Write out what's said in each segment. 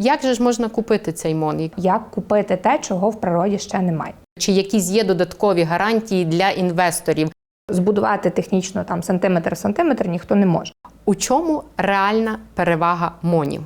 Як же ж можна купити цей мон? Як купити те, чого в природі ще немає? Чи якісь є додаткові гарантії для інвесторів? Збудувати технічно там сантиметр сантиметр ніхто не може. У чому реальна перевага монів?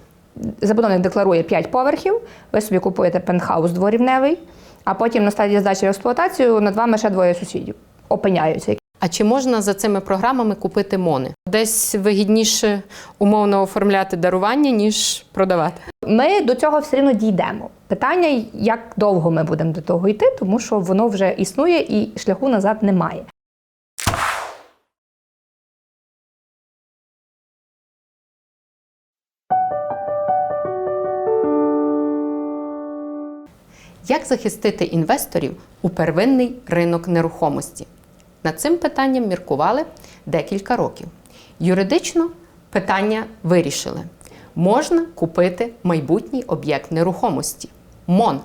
Забудовник декларує 5 поверхів, ви собі купуєте пентхаус дворівневий, а потім на стадії здачі в експлуатацію над вами ще двоє сусідів опиняються. А чи можна за цими програмами купити мони? Десь вигідніше умовно оформляти дарування, ніж продавати. Ми до цього все одно дійдемо. Питання, як довго ми будемо до того йти, тому що воно вже існує і шляху назад немає. Як захистити інвесторів у первинний ринок нерухомості? Над цим питанням міркували декілька років. Юридично питання вирішили: можна купити майбутній об'єкт нерухомості МОН.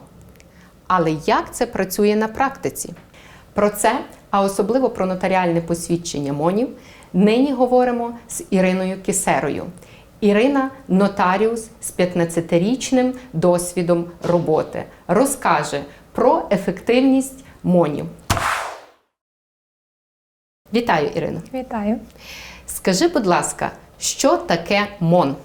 Але як це працює на практиці? Про це, а особливо про нотаріальне посвідчення МОНів, нині говоримо з Іриною Кісерою. Ірина нотаріус з 15-річним досвідом роботи розкаже про ефективність МОНів. Вітаю, Ірино. Вітаю. Скажи, будь ласка, що таке МОН?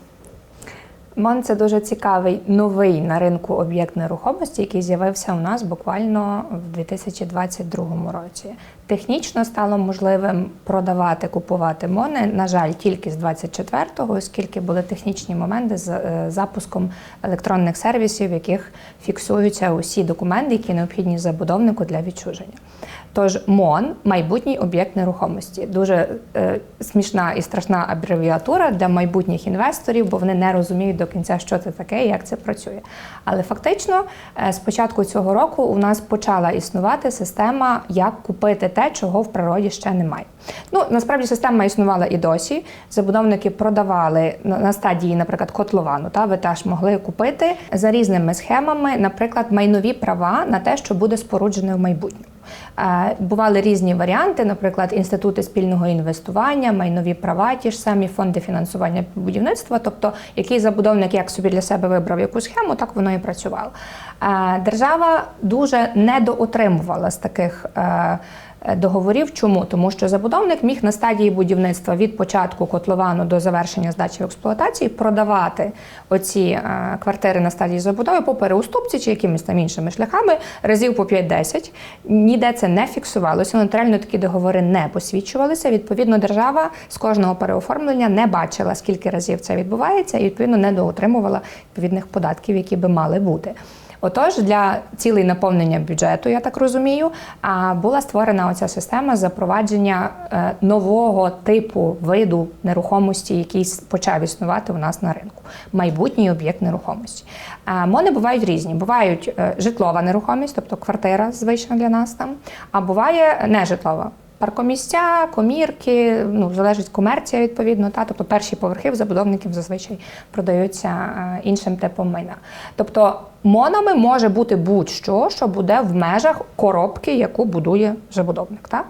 МОН це дуже цікавий новий на ринку об'єкт нерухомості, який з'явився у нас буквально в 2022 році. Технічно стало можливим продавати, купувати мони. На жаль, тільки з 24-го, оскільки були технічні моменти з е, запуском електронних сервісів, в яких фіксуються усі документи, які необхідні забудовнику для відчуження. Тож МОН майбутній об'єкт нерухомості. Дуже е, смішна і страшна абревіатура для майбутніх інвесторів, бо вони не розуміють до кінця, що це таке і як це працює. Але фактично, е, з початку цього року у нас почала існувати система, як купити те, чого в природі ще немає. Ну насправді система існувала і досі. Забудовники продавали на стадії, наприклад, котловану. Та ви теж могли купити за різними схемами, наприклад, майнові права на те, що буде споруджене в майбутньому. Е, Бували різні варіанти, наприклад, інститути спільного інвестування, майнові права, ті ж самі фонди фінансування будівництва. Тобто, який забудовник як собі для себе вибрав яку схему, так воно і працювало. Е, Держава дуже недоотримувала з таких. е, Договорів чому? Тому що забудовник міг на стадії будівництва від початку котловану до завершення здачі в експлуатації продавати оці е, квартири на стадії забудови по переуступці чи якимись там іншими шляхами разів по 5-10. Ніде це не фіксувалося. Нотаріально такі договори не посвідчувалися. Відповідно, держава з кожного переоформлення не бачила, скільки разів це відбувається, і відповідно не доотримувала відповідних податків, які би мали бути. Отож, для цілей наповнення бюджету, я так розумію, була створена оця система запровадження е, нового типу виду нерухомості, який почав існувати у нас на ринку. Майбутній об'єкт нерухомості. Мони бувають різні. Бувають е, житлова нерухомість, тобто квартира звична для нас там, а буває нежитлова. Паркомісця, комірки, ну залежить комерція відповідно. Та тобто перші поверхи в забудовників зазвичай продаються е, іншим типом майна. Тобто монами може бути будь-що, що буде в межах коробки, яку будує забудовник. Та?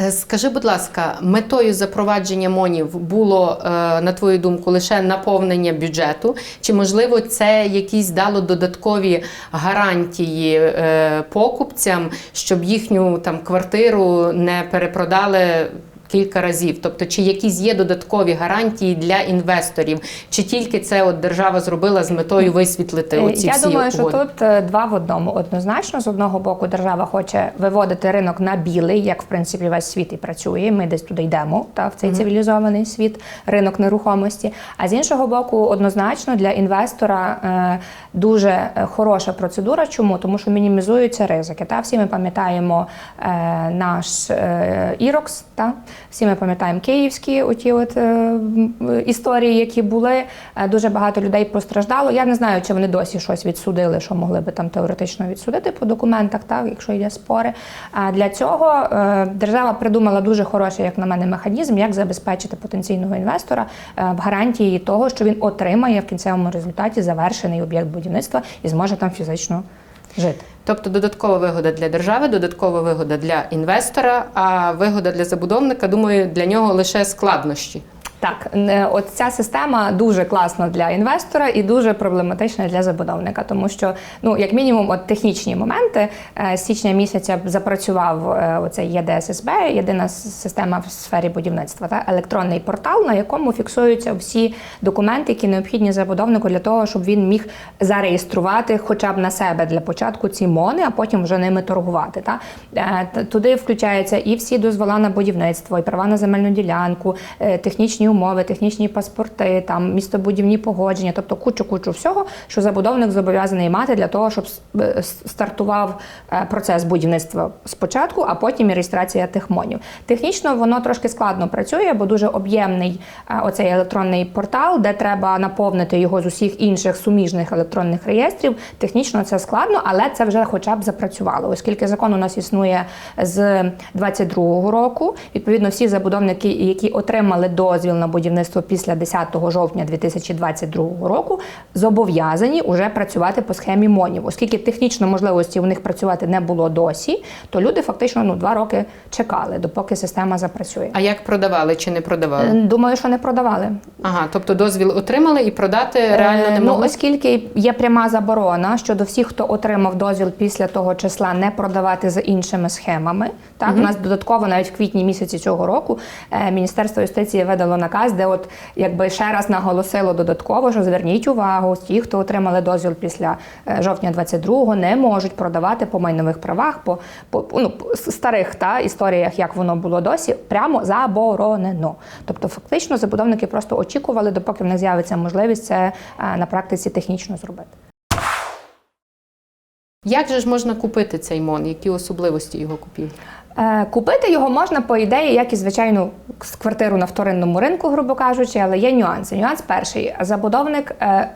Е, Скажи, будь ласка, метою запровадження монів було, е, на твою думку, лише наповнення бюджету? Чи можливо це якісь дало додаткові гарантії е, покупцям, щоб їхню там квартиру не перепродали? Кілька разів, тобто, чи якісь є додаткові гарантії для інвесторів, чи тільки це от держава зробила з метою висвітлити Е, оці Я всі думаю, що тут е, два в одному. Однозначно, з одного боку, держава хоче виводити ринок на білий, як в принципі весь світ і працює. Ми десь туди йдемо, та в цей цивілізований світ, ринок нерухомості. А з іншого боку, однозначно для інвестора е, дуже е, хороша процедура. Чому? Тому що мінімізуються ризики. Та всі ми пам'ятаємо е, наш е, Ірокс, та всі ми пам'ятаємо київські оті от е, історії, які були. Е, Дуже багато людей постраждало. Я не знаю, чи вони досі щось відсудили, що могли би там теоретично відсудити по документах, так, якщо є спори. А для цього е, держава придумала дуже хороший, як на мене, механізм, як забезпечити потенційного інвестора е, в гарантії того, що він отримає в кінцевому результаті завершений об'єкт будівництва і зможе там фізично жити. Тобто додаткова вигода для держави, додаткова вигода для інвестора, а вигода для забудовника, думаю, для нього лише складнощі. Так, не- от ця система дуже класна для інвестора і дуже проблематична для забудовника, тому що, ну, як мінімум, от технічні моменти е, з січня місяця запрацював е, оцей ЄДССБ, єдина система в сфері будівництва, та електронний портал, на якому фіксуються всі документи, які необхідні забудовнику для того, щоб він міг зареєструвати хоча б на себе для початку ці мони, а потім вже ними торгувати. Та? Е, Туди включаються і всі дозвола на будівництво, і права на земельну ділянку, е, технічні умови, технічні паспорти, там містобудівні погодження, тобто кучу-кучу всього, що забудовник зобов'язаний мати для того, щоб е, стартував е, процес будівництва спочатку, а потім і реєстрація тих монів. Технічно воно трошки складно працює, бо дуже об'ємний е, оцей електронний портал, де треба наповнити його з усіх інших суміжних електронних реєстрів. Технічно це складно, але це вже хоча б запрацювало, оскільки закон у нас існує з 22-го року. Відповідно, всі забудовники, які отримали дозвіл на будівництво після 10 жовтня 2022 року, зобов'язані вже працювати по схемі МОНів, оскільки технічно можливості у них працювати не було досі, то люди фактично ну два роки чекали, допоки система запрацює. А як продавали чи не продавали? Е, Думаю, що не продавали. Ага, тобто дозвіл отримали і продати реально не Е, ну, оскільки є пряма заборона щодо всіх, хто отримав дозвіл після того числа, не продавати за іншими схемами. Так, у нас додатково навіть в квітні місяці цього року е, Міністерство юстиції видало наказ, де от якби ще раз наголосило додатково, що зверніть увагу, ті, хто отримали дозвіл після е, жовтня 22-го, не можуть продавати по майнових правах, по, по ну, старих та історіях, як воно було досі, прямо заборонено. Тобто, фактично, забудовники просто очікували, допоки в них з'явиться можливість це е, на практиці технічно зробити. Як же ж можна купити цей мон? Які особливості його купівлі? Е, Купити його можна по ідеї, як і звичайну квартиру на вторинному ринку, грубо кажучи, але є нюанси. Нюанс перший: забудовник е,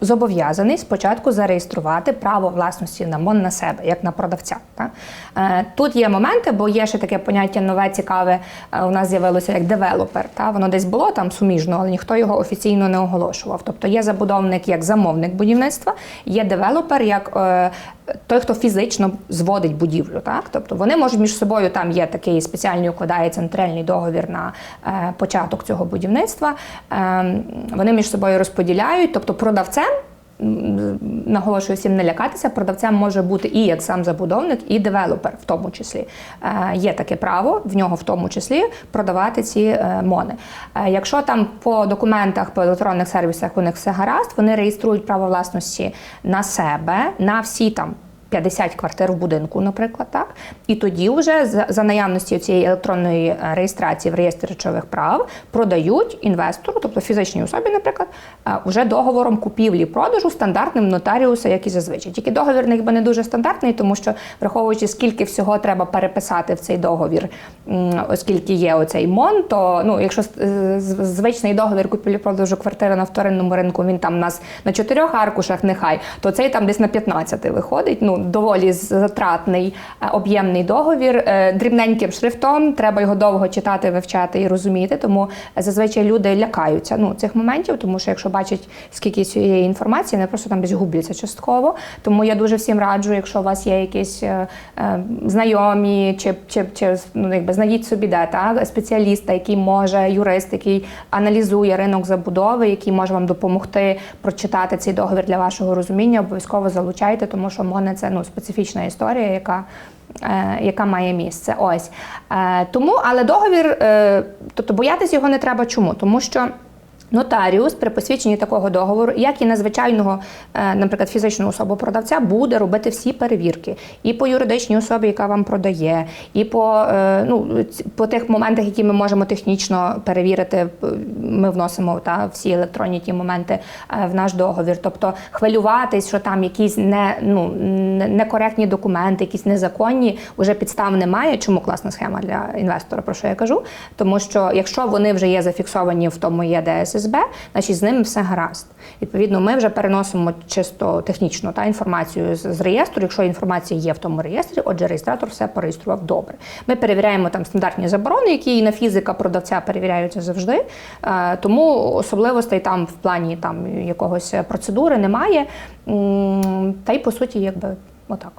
зобов'язаний спочатку зареєструвати право власності на МОН на себе, як на продавця. Е, Тут є моменти, бо є ще таке поняття нове, цікаве. У нас з'явилося як девелопер. Воно десь було там суміжно, але ніхто його офіційно не оголошував. Тобто є забудовник як замовник будівництва, є девелопер як той, хто фізично зводить будівлю. Так? Тобто вони можуть між собою, там є такий спеціальний укладається центральний договір на е, початок цього будівництва. Е, вони між собою розподіляють, тобто продавцем. Наголошую всім не лякатися. Продавцем може бути і як сам забудовник, і девелопер, в тому числі. Е, є таке право в нього в тому числі продавати ці е, мони. Е, якщо там по документах, по електронних сервісах у них все гаразд, вони реєструють право власності на себе, на всі там 50 квартир в будинку, наприклад, так. І тоді вже за, наявності цієї електронної е, реєстрації в реєстрі речових прав продають інвестору, тобто фізичній особі, наприклад, е, вже договором купівлі-продажу стандартним нотаріуса, як і зазвичай. Тільки договір якби не дуже стандартний, тому що враховуючи, скільки всього треба переписати в цей договір, оскільки є оцей МОН, то ну, якщо звичний договір купівлі-продажу квартири на вторинному ринку, він там у нас на чотирьох аркушах, нехай, то цей там десь на 15 виходить. Ну, доволі затратний, е, об'ємний договір, е, дрібненьким шрифтом, треба його довго читати, вивчати і розуміти. Тому зазвичай люди лякаються ну, цих моментів, тому що якщо бачать скільки цієї інформації, вони просто там десь губляться частково. Тому я дуже всім раджу, якщо у вас є якісь е, знайомі чи, чи, чи ну, якби знайдіть собі де та спеціаліста, який може, юрист, який аналізує ринок забудови, який може вам допомогти прочитати цей договір для вашого розуміння, обов'язково залучайте, тому що МОНЕ це ну, специфічна історія, яка. е, Яка має місце, ось Е, тому, але договір, е, тобто боятись його не треба. Чому? Тому що Нотаріус при посвідченні такого договору, як і на звичайного, е, наприклад, фізичного особу продавця, буде робити всі перевірки і по юридичній особі, яка вам продає, і по, е, ну, по тих моментах, які ми можемо технічно перевірити, ми вносимо та, всі електронні ті моменти е, в наш договір. Тобто хвилюватись, що там якісь не, ну, не- некоректні документи, якісь незаконні, вже підстав немає. Чому класна схема для інвестора, про що я кажу? Тому що якщо вони вже є зафіксовані в тому ЄДССБ, значить з ними все гаразд. Відповідно, ми вже переносимо чисто технічно та інформацію з, з реєстру. Якщо інформація є в тому реєстрі, отже, реєстратор все пореєстрував добре. Ми перевіряємо там стандартні заборони, які і на фізика продавця перевіряються завжди. Е, тому особливостей там в плані там якогось процедури немає. Та й по суті, якби отак.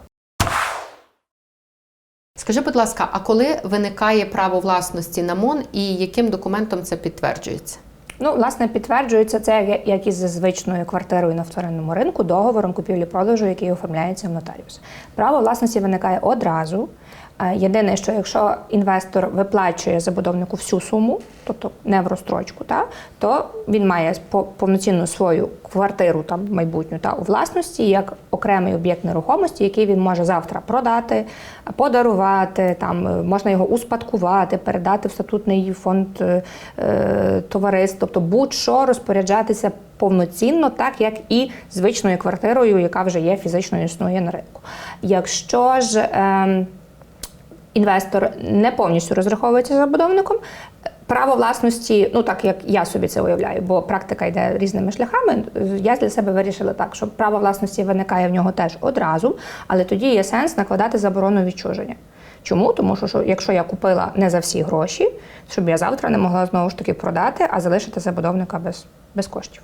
Скажи, будь ласка, а коли виникає право власності на МОН і яким документом це підтверджується? Ну, власне, підтверджується це як- як і з звичною квартирою на вторинному ринку, договором купівлі-продажу, який оформляється в нотаріус. Право власності виникає одразу. Е, Єдине, що якщо інвестор виплачує забудовнику всю суму, тобто не в розстрочку, та, то він має по- повноцінну свою квартиру там майбутню та у власності як окремий об'єкт нерухомості, який він може завтра продати, подарувати, там е, можна його успадкувати, передати в статутний фонд е, е, товариств, тобто будь-що розпоряджатися повноцінно, так як і звичною квартирою, яка вже є фізично існує на ринку. Якщо ж ем, інвестор не повністю розраховується забудовником. Право власності, ну так як я собі це уявляю, бо практика йде різними шляхами. Я для себе вирішила так, що право власності виникає в нього теж одразу, але тоді є сенс накладати заборону відчуження. Чому? Тому що, що якщо я купила не за всі гроші, щоб я завтра не могла знову ж таки продати, а залишити забудовника без, без коштів.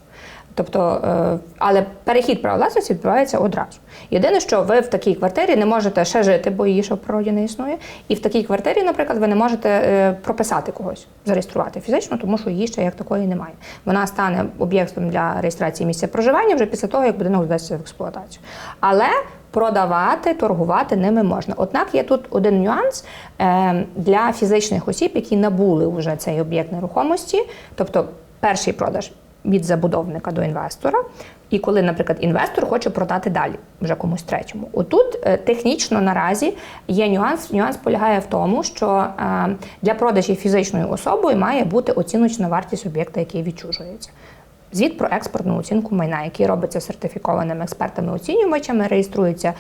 Тобто, е, але перехід права власності відбувається одразу. Єдине, що ви в такій квартирі не можете ще жити, бо її ще в природі не існує. І в такій квартирі, наприклад, ви не можете е, прописати когось, зареєструвати фізично, тому що її ще як такої немає. Вона стане об'єктом для реєстрації місця проживання вже після того, як будинок вдасться в експлуатацію. Але продавати, торгувати ними можна. Однак є тут один нюанс е, для фізичних осіб, які набули вже цей об'єкт нерухомості, тобто перший продаж від забудовника до інвестора. І коли, наприклад, інвестор хоче продати далі вже комусь третьому. Отут е, технічно наразі є нюанс. Нюанс полягає в тому, що е, для продажі фізичною особою має бути оціночна вартість об'єкта, який відчужується. Звіт про експортну оцінку майна, який робиться сертифікованими експертами-оцінювачами, реєструється е,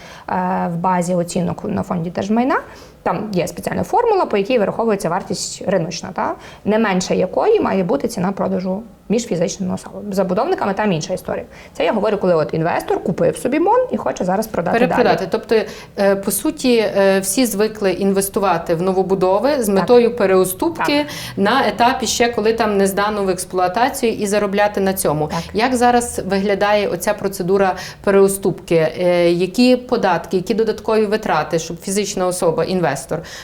в базі оцінок на фонді держмайна. Там є спеціальна формула, по якій вираховується вартість риночна, та не менше якої має бути ціна продажу між фізичними особами. Забудовниками там інша історія. Це я говорю, коли от інвестор купив собі мон і хоче зараз продати Перепродати. далі. Тобто, е, по суті, е, всі звикли інвестувати в новобудови з метою переуступки на етапі ще коли там не здано в експлуатацію і заробляти на цьому. Так. Як зараз виглядає оця процедура переуступки? Е, Які податки, які додаткові витрати, щоб фізична особа, інвестор,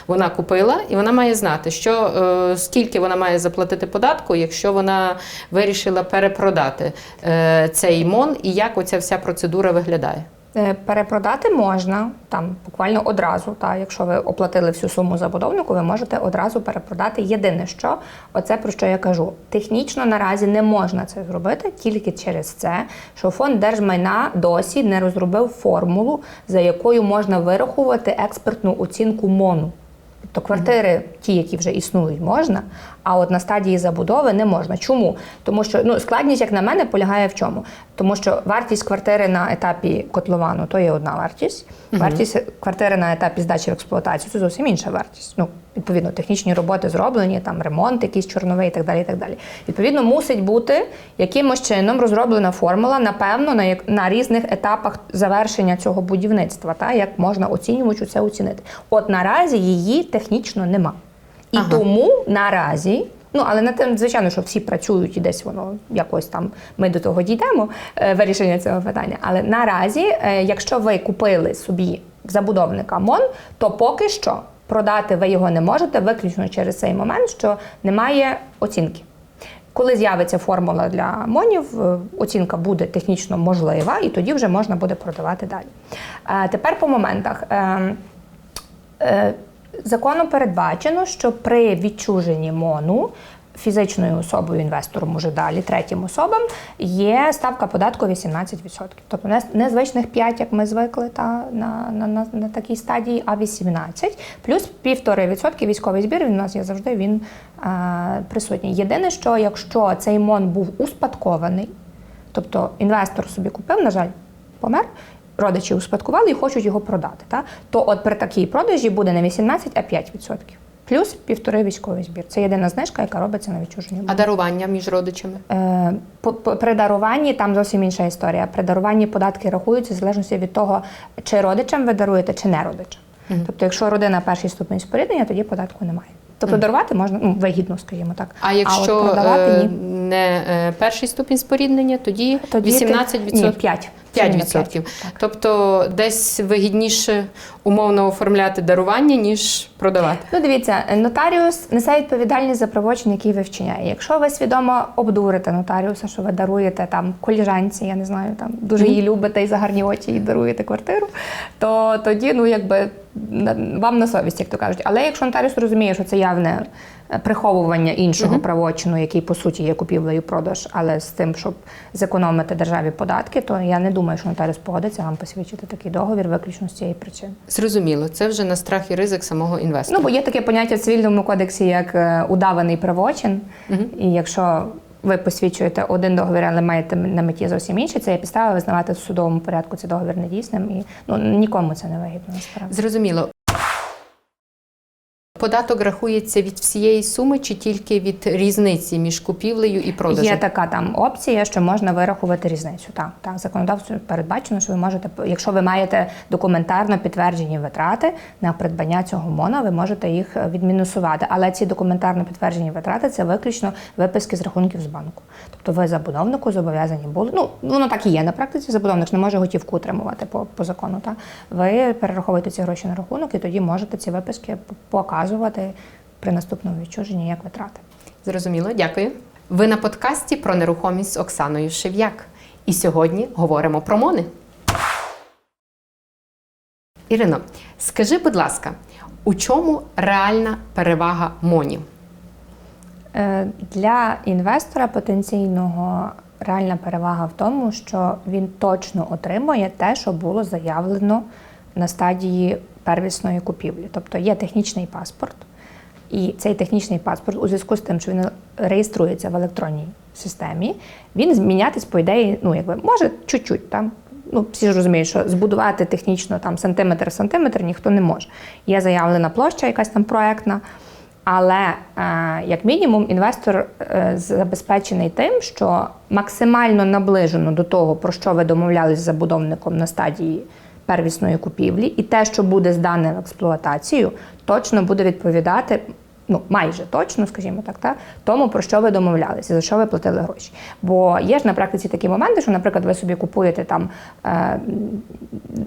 вона купила, і вона має знати, що е, скільки вона має заплатити податку, якщо вона вирішила перепродати е, цей МОН, і як оця вся процедура виглядає? Е, Перепродати можна там буквально одразу. Та якщо ви оплатили всю суму забудовнику, ви можете одразу перепродати. Єдине, що оце про що я кажу, технічно наразі не можна це зробити тільки через це, що фонд держмайна досі не розробив формулу, за якою можна вирахувати експертну оцінку МОНу. Тобто квартири, ті, які вже існують, можна, а от на стадії забудови не можна. Чому? Тому що ну, складність, як на мене, полягає в чому? Тому що вартість квартири на етапі котловану то є одна вартість. Вартість квартири на етапі здачі в експлуатацію це зовсім інша вартість. Ну, відповідно, технічні роботи зроблені, там ремонт, якийсь чорновий і так далі. І так далі. Відповідно, мусить бути якимось чином розроблена формула, напевно, на, як- на різних етапах завершення цього будівництва, та як можна оцінювачу це оцінити. От наразі її технічно нема. І Ага. тому наразі. Ну, але на тим, звичайно, що всі працюють і десь воно якось там ми до того дійдемо е, вирішення цього питання. Але наразі, е, якщо ви купили собі забудовника МОН, то поки що продати ви його не можете, виключно через цей момент, що немає оцінки. Коли з'явиться формула для монів, е, оцінка буде технічно можлива, і тоді вже можна буде продавати далі. Тепер по моментах. Законом передбачено, що при відчуженні МОНу фізичною особою, інвестором уже далі, третім особам, є ставка податку 18%. Тобто не звичних 5, як ми звикли та, на, на, на, на такій стадії, а 18. Плюс 1,5% військовий збір, він у нас є завжди він е, присутній. Єдине, що якщо цей МОН був успадкований, тобто інвестор собі купив, на жаль, помер, родичі успадкували і хочуть його продати, та? то от при такій продажі буде не 18, а 5%. Плюс півтори військовий збір. Це єдина знижка, яка робиться на відчуження. А дарування між родичами? Е, по- по- При даруванні там зовсім інша історія. При даруванні податки рахуються в залежності від того, чи родичам ви даруєте, чи не родичам. Тобто, якщо родина перший ступень споріднення, тоді податку немає. Тобто дарувати можна ну, вигідно, скажімо так. А якщо от продавати е, ні. не е, перший ступінь споріднення, тоді, Тоді 18%? Ні, 5. 5%. на п'ять, так. Тобто десь вигідніше умовно оформляти дарування, ніж продавати. Ну, дивіться, нотаріус несе відповідальність за правочин, який ви вчиняє. Якщо ви свідомо обдурите нотаріуса, що ви даруєте там коліжанці, я не знаю, там дуже її любите і за гарні очі і даруєте квартиру, то тоді, ну якби вам на совість, як то кажуть. Але якщо нотаріус розуміє, що це явне приховування іншого правочину, який по суті є купівлею продаж, але з тим, щоб зекономити державі податки, то я не думаю, що нотаріус погодиться вам посвідчити такий договір виключно з цієї причини. Зрозуміло, це вже на страх і ризик самого інвестора. Ну, бо є таке поняття в цивільному кодексі, як е, удаваний правочин. І якщо ви посвідчуєте один договір, але маєте на меті зовсім інший, це є підстава визнавати в судовому порядку цей договір недійсним. І ну нікому це не вигідно насправді. Зрозуміло. Податок рахується від всієї суми чи тільки від різниці між купівлею і продажем? Є така там опція, що можна вирахувати різницю. Так, так, законодавством передбачено, що ви можете, якщо ви маєте документарно підтверджені витрати на придбання цього мона, ви можете їх е, відмінусувати. Але ці документарно підтверджені витрати це виключно виписки з рахунків з банку. Тобто ви забудовнику зобов'язані були. Ну воно так і є на практиці. Забудовник не може готівку утримувати по, по закону. Так? Ви перераховуєте ці гроші на рахунок, і тоді можете ці виписки п- показувати при наступному відчуженні як витрати. Зрозуміло, дякую. Ви на подкасті про нерухомість з Оксаною Шев'як. І сьогодні говоримо про мони. Ірино, скажи, будь ласка, у чому реальна перевага монів? Е, Для інвестора потенційного реальна перевага в тому, що він точно отримує те, що було заявлено на стадії первісної купівлі. Тобто є технічний паспорт, і цей технічний паспорт, у зв'язку з тим, що він реєструється в електронній системі, він змінятись, по ідеї, ну якби може чуть-чуть там. Ну, всі ж розуміють, що збудувати технічно там сантиметр в сантиметр ніхто не може. Є заявлена площа, якась там проектна. Але е, як мінімум інвестор е, забезпечений тим, що максимально наближено до того, про що ви домовлялись з забудовником на стадії первісної купівлі, і те, що буде здане в експлуатацію, точно буде відповідати. Ну, майже точно, скажімо так, та, тому, про що ви домовлялися, за що ви платили гроші. Бо є ж на практиці такі моменти, що, наприклад, ви собі купуєте там е,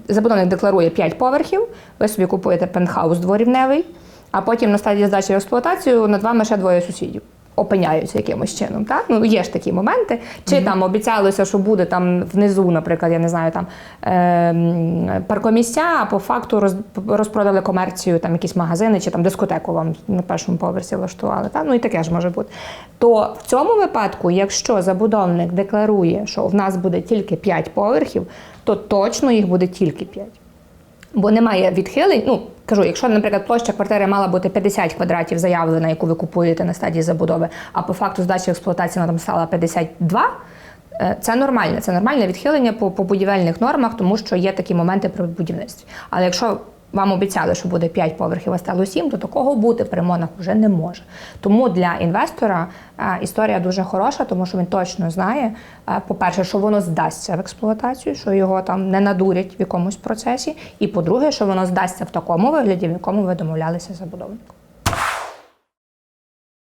забудовник декларує 5 поверхів, ви собі купуєте пентхаус дворівневий, а потім на стадії здачі в експлуатацію над вами ще двоє сусідів. Опиняються якимось чином, так ну є ж такі моменти. Чи там обіцялося, що буде там внизу, наприклад, я не знаю, там е, паркомісця, а по факту роз, розпродали комерцію, там якісь магазини чи там дискотеку вам на першому поверсі влаштували. Та? Ну і таке ж може бути. То в цьому випадку, якщо забудовник декларує, що в нас буде тільки 5 поверхів, то точно їх буде тільки 5. Бо немає відхилень. Ну кажу, якщо, наприклад, площа квартири мала бути 50 квадратів заявлена, яку ви купуєте на стадії забудови, а по факту здачі експлуатації вона там стала 52, е, це нормальне. Це нормальне відхилення по, по будівельних нормах, тому що є такі моменти при будівництві. Але якщо вам обіцяли, що буде 5 поверхів, а стало 7, то такого бути при монах вже не може. Тому для інвестора е, історія дуже хороша, тому що він точно знає, е, по-перше, що воно здасться в експлуатацію, що його там не надурять в якомусь процесі. І по-друге, що воно здасться в такому вигляді, в якому ви домовлялися з забудовником.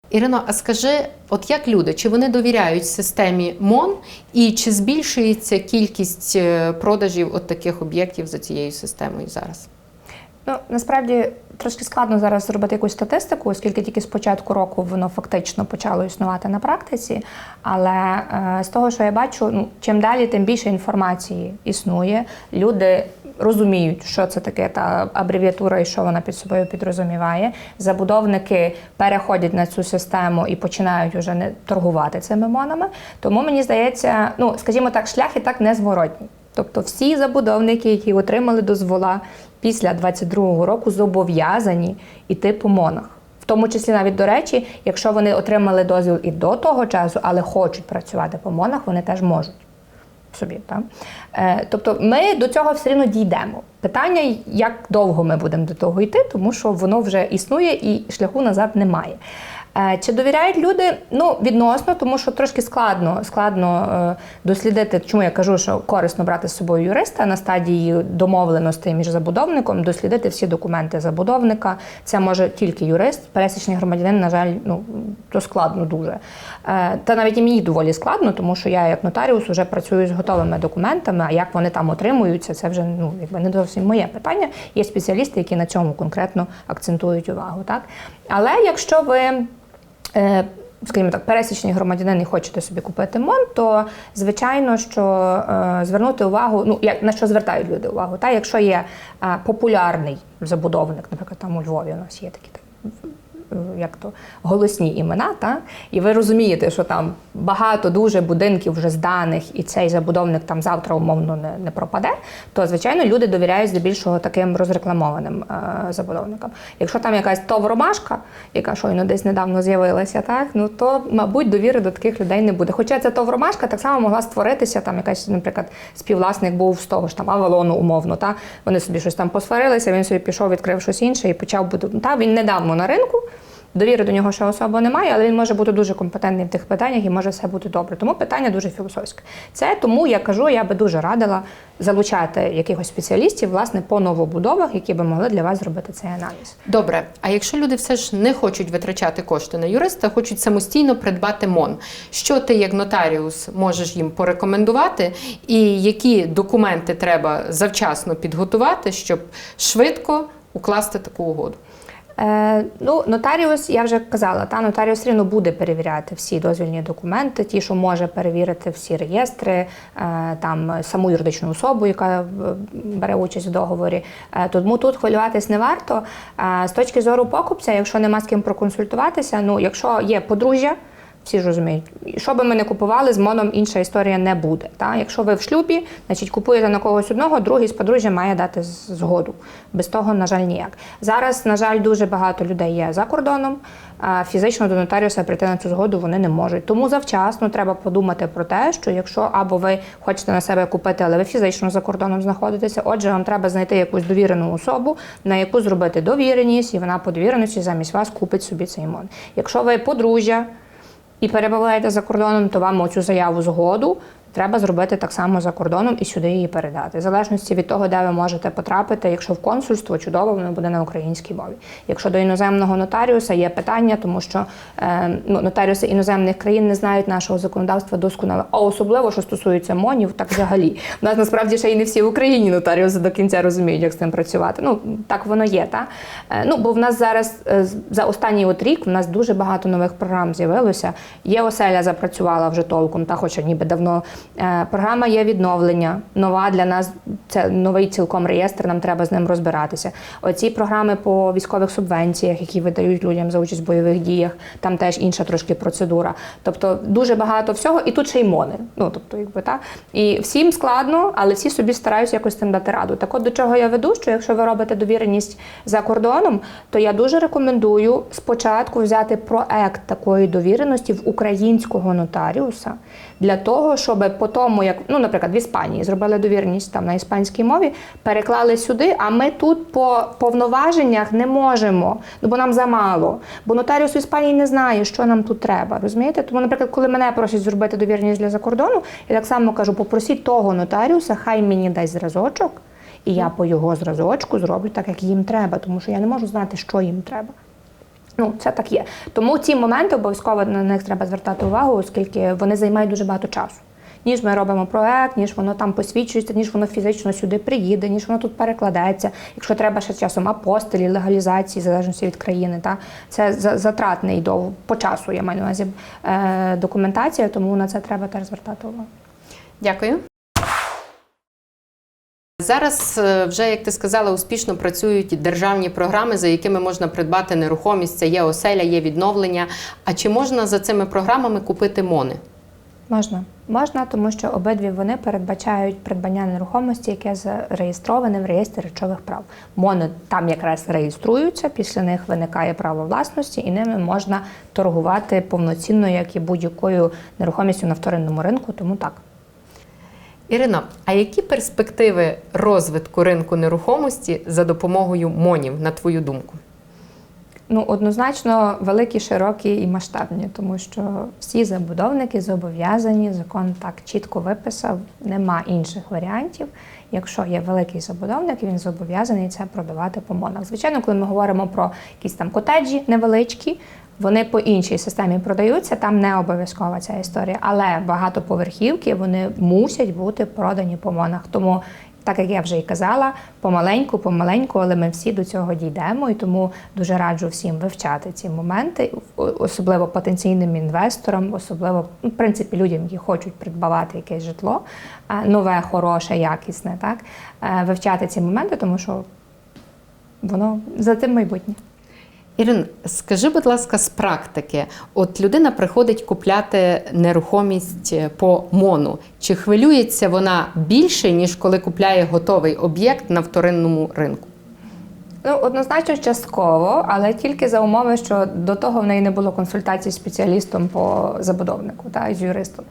Ірино, а скажи, от як люди, чи вони довіряють системі МОН і чи збільшується кількість е, продажів от таких об'єктів за цією системою зараз? Ну насправді трошки складно зараз зробити якусь статистику, оскільки тільки з початку року воно фактично почало існувати на практиці. Але е, з того, що я бачу, ну чим далі, тим більше інформації існує. Люди розуміють, що це таке та абревіатура і що вона під собою підрозуміває. Забудовники переходять на цю систему і починають вже не торгувати цими монами. Тому мені здається, ну скажімо так, шлях і так незворотній. Тобто всі забудовники, які отримали дозвола після 22-го року, зобов'язані йти по монах. В тому числі навіть до речі, якщо вони отримали дозвіл і до того часу, але хочуть працювати по монах, вони теж можуть собі. Так? Е, тобто ми до цього все рівно дійдемо. Питання, як довго ми будемо до того йти, тому що воно вже існує і шляху назад немає. Е, Чи довіряють люди? Ну, відносно, тому що трошки складно, складно е, дослідити, чому я кажу, що корисно брати з собою юриста на стадії домовленостей між забудовником, дослідити всі документи забудовника. Це може тільки юрист, пересічний громадянин, на жаль, ну то складно дуже. Е, Та навіть і мені доволі складно, тому що я як нотаріус вже працюю з готовими документами, а як вони там отримуються, це вже ну, якби не зовсім моє питання. Є спеціалісти, які на цьому конкретно акцентують увагу. Так? Але якщо ви скажімо так, пересічний громадянин і хочете собі купити МОН, то звичайно, що е, звернути увагу, ну як на що звертають люди увагу, та якщо є е, популярний забудовник, наприклад, там у Львові у нас є такі. так, е, Як то голосні імена, та і ви розумієте, що там багато дуже будинків вже зданих, і цей забудовник там завтра умовно не, не пропаде, то звичайно люди довіряють здебільшого таким розрекламованим е, забудовникам. Якщо там якась товромашка, яка щойно десь недавно з'явилася, так ну то мабуть довіри до таких людей не буде. Хоча ця товромашка так само могла створитися, там якась, наприклад, співвласник був з того ж там Авалону, умовно, та вони собі щось там посварилися, він собі пішов, відкрив щось інше і почав бути. Та він недавно на ринку. Довіри до нього ще особо немає, але він може бути дуже компетентний в тих питаннях і може все бути добре. Тому питання дуже філософське. Це тому я кажу, я би дуже радила залучати якихось спеціалістів власне по новобудовах, які би могли для вас зробити цей аналіз. Добре, а якщо люди все ж не хочуть витрачати кошти на юриста, хочуть самостійно придбати МОН, що ти як нотаріус можеш їм порекомендувати, і які документи треба завчасно підготувати, щоб швидко укласти таку угоду? Е, ну, нотаріус, я вже казала, та нотаріус рівно буде перевіряти всі дозвільні документи, ті, що може перевірити всі реєстри, е, там саму юридичну особу, яка е, бере участь в договорі. Е, тому тут хвилюватись не варто. Е, з точки зору покупця, якщо нема з ким проконсультуватися, ну якщо є подружжя. Всі ж розуміють, що би ми не купували, з моном інша історія не буде. Та? Якщо ви в шлюбі, значить купуєте на когось одного, другий з подружжя має дати згоду. Без того, на жаль, ніяк. Зараз, на жаль, дуже багато людей є за кордоном. а Фізично до нотаріуса прийти на цю згоду вони не можуть. Тому завчасно треба подумати про те, що якщо або ви хочете на себе купити, але ви фізично за кордоном знаходитеся, отже, вам треба знайти якусь довірену особу, на яку зробити довіреність, і вона по довіреності замість вас купить собі цей мон. Якщо ви подружжя, і перебуваєте за кордоном, то вам оцю заяву згоду треба зробити так само за кордоном і сюди її передати. В залежності від того, де ви можете потрапити, якщо в консульство, чудово, воно буде на українській мові. Якщо до іноземного нотаріуса є питання, тому що е, ну, нотаріуси іноземних країн не знають нашого законодавства досконало, а особливо, що стосується монів, так взагалі. У нас насправді ще й не всі в Україні нотаріуси до кінця розуміють, як з цим працювати. Ну так воно є, та Е, ну бо в нас зараз е, за останній от рік в нас дуже багато нових програм з'явилося. Є оселя запрацювала вже толком, та хоча ніби давно. Е, Програма є відновлення, нова для нас. Це новий цілком реєстр. Нам треба з ним розбиратися. Оці програми по військових субвенціях, які видають людям за участь в бойових діях, там теж інша трошки процедура. Тобто дуже багато всього, і тут ще й мони. Ну тобто, якби та і всім складно, але всі собі стараються якось з цим дати раду. Так от до чого я веду, що якщо ви робите довіреність за кордоном, то я дуже рекомендую спочатку взяти проект такої довіреності в українського нотаріуса для того, щоб по тому, як ну, наприклад, в Іспанії зробили довіреність там на іспанській мові, переклали сюди. А ми тут по повноваженнях не можемо, ну бо нам замало. Бо нотаріус в Іспанії не знає, що нам тут треба. Розумієте? Тому, наприклад, коли мене просять зробити довіреність для закордону, я так само кажу: попросіть того нотаріуса, хай мені дасть зразочок. І я по його зразочку зроблю так, як їм треба, тому що я не можу знати, що їм треба. Ну, це так є. Тому ці моменти обов'язково на них треба звертати увагу, оскільки вони займають дуже багато часу. Ніж ми робимо проект, ніж воно там посвідчується, ніж воно фізично сюди приїде, ніж воно тут перекладається. Якщо треба ще часом апостилі, легалізації, залежності від країни, та це за- затратний до по часу, я маю на увазі е, документація, тому на це треба теж звертати увагу. Дякую. Зараз е, вже, як ти сказала, успішно працюють державні програми, за якими можна придбати нерухомість. Це є оселя, є відновлення. А чи можна за цими програмами купити мони? Можна. Можна, тому що обидві вони передбачають придбання нерухомості, яке зареєстроване в реєстрі речових прав. Мони там якраз реєструються, після них виникає право власності, і ними можна торгувати повноцінно, як і будь-якою нерухомістю на вторинному ринку. Тому так. Ірино, а які перспективи розвитку ринку нерухомості за допомогою монів, на твою думку? Ну, однозначно великі, широкі і масштабні, тому що всі забудовники зобов'язані, закон так чітко виписав, нема інших варіантів. Якщо є великий забудовник, він зобов'язаний це продавати по монах. Звичайно, коли ми говоримо про якісь там котеджі невеличкі, Вони по іншій системі продаються, там не обов'язкова ця історія. Але багатоповерхівки вони мусять бути продані по монах. Тому, так як я вже і казала, помаленьку, помаленьку, але ми всі до цього дійдемо. І тому дуже раджу всім вивчати ці моменти, особливо потенційним інвесторам, особливо ну, в принципі людям, які хочуть придбавати якесь житло, е, нове, хороше, якісне, так е, вивчати ці моменти, тому що воно за тим майбутнє. Ірин, скажи, будь ласка, з практики, от людина приходить купляти нерухомість е, по мону. Чи хвилюється вона більше, ніж коли купляє готовий об'єкт на вторинному ринку? Ну, однозначно частково, але тільки за умови, що до того в неї не було консультації з спеціалістом по забудовнику та з юристом.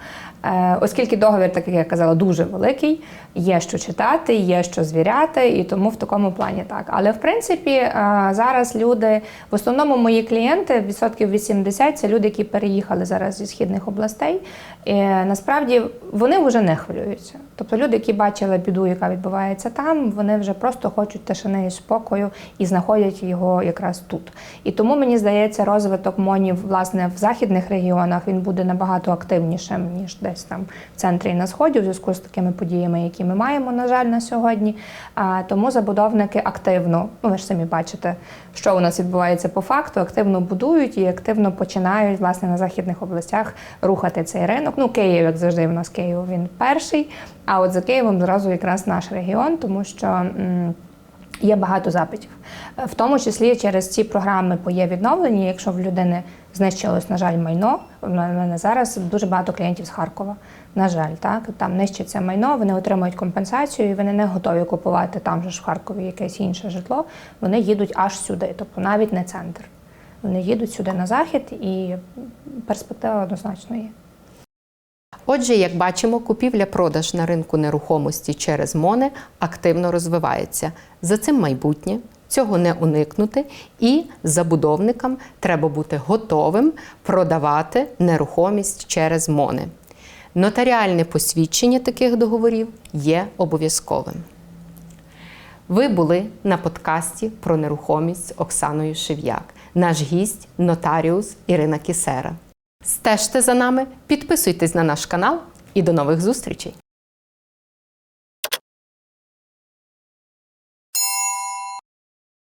Е, оскільки договір, так як я казала, дуже великий, є що читати, є що звіряти, і тому в такому плані так. Але в принципі е, зараз люди, в основному мої клієнти, відсотків 80, це люди, які переїхали зараз зі східних областей. І, насправді вони вже не хвилюються. Тобто люди, які бачили біду, яка відбувається там, вони вже просто хочуть тишини і спокою і знаходять його якраз тут. І тому мені здається, розвиток монів власне в західних регіонах він буде набагато активнішим ніж десь там в центрі і на сході, у зв'язку з такими подіями, які ми маємо, на жаль, на сьогодні. А тому забудовники активно, ну ви ж самі бачите, що у нас відбувається по факту, активно будують і активно починають власне на західних областях рухати цей ринок. Ну, Київ, як завжди, в нас Київ він перший. А от за Києвом зразу якраз наш регіон, тому що. Є багато запитів, в тому числі через ці програми по є відновлення. Якщо в людини знищилось, на жаль, майно. В мене зараз дуже багато клієнтів з Харкова. На жаль, так там нищиться майно, вони отримують компенсацію, і вони не готові купувати там же ж в Харкові якесь інше житло. Вони їдуть аж сюди, тобто навіть не центр. Вони їдуть сюди на захід, і перспектива однозначно є. Отже, як бачимо, купівля-продаж на ринку нерухомості через МОНи активно розвивається. За цим майбутнє. Цього не уникнути, і забудовникам треба бути готовим продавати нерухомість через МОНи. Нотаріальне посвідчення таких договорів є обов'язковим. Ви були на подкасті про нерухомість з Оксаною Шев'як. Наш гість нотаріус Ірина Кісера. Стежте за нами, підписуйтесь на наш канал і до нових зустрічей!